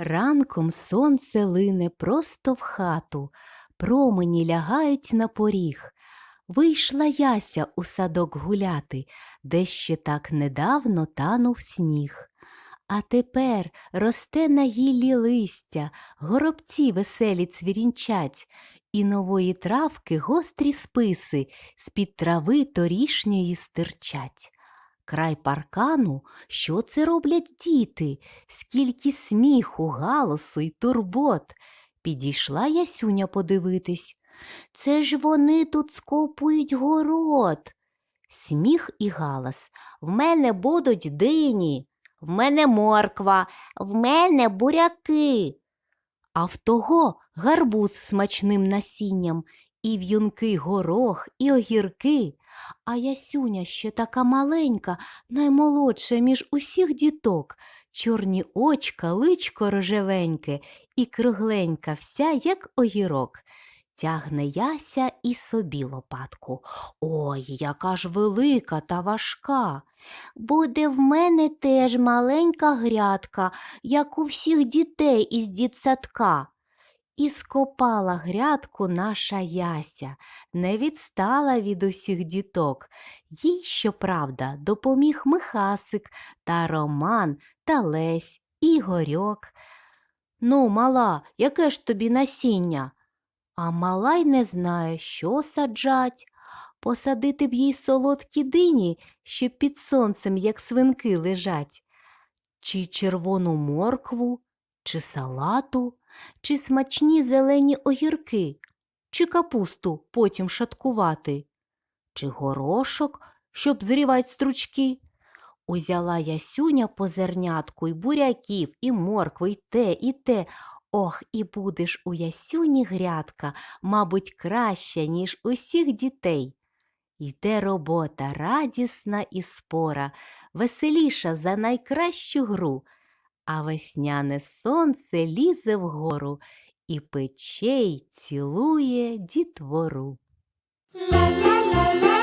Ранком сонце лине просто в хату, промені лягають на поріг. Вийшла яся у садок гуляти, де ще так недавно танув сніг. А тепер росте на гіллі листя, горобці веселі цвірінчать, і нової травки гострі списи з-під трави торішньої стирчать. Край паркану, що це роблять діти, скільки сміху, галасу й турбот. Підійшла Ясюня подивитись. Це ж вони тут скопують город. Сміх і галас. В мене будуть дині, в мене морква, в мене буряки. А в того гарбуз смачним насінням, і в'юнкий горох, і огірки. А Ясюня ще така маленька, наймолодша між усіх діток, чорні очка, личко рожевеньке і кругленька вся, як огірок. Тягне Яся і собі лопатку. Ой, яка ж велика та важка. Буде в мене теж маленька грядка, як у всіх дітей із дітсадка. І скопала грядку наша Яся, не відстала від усіх діток. Їй, щоправда, допоміг Михасик та Роман та Лесь, Ігорьок. Ну, мала, яке ж тобі насіння? А мала й не знає, що саджать. Посадити б їй солодкі дині, що під сонцем, як свинки, лежать, чи червону моркву, чи салату, чи смачні зелені огірки, чи капусту потім шаткувати, чи горошок, щоб зрівать стручки. Узяла Ясюня по зернятку й буряків, і моркви, й те, і те. Ох, і будеш у Ясюні грядка, мабуть, краща, ніж усіх дітей. Йде робота радісна і спора, веселіша за найкращу гру, а весняне сонце лізе вгору і пече й цілує дітвору. La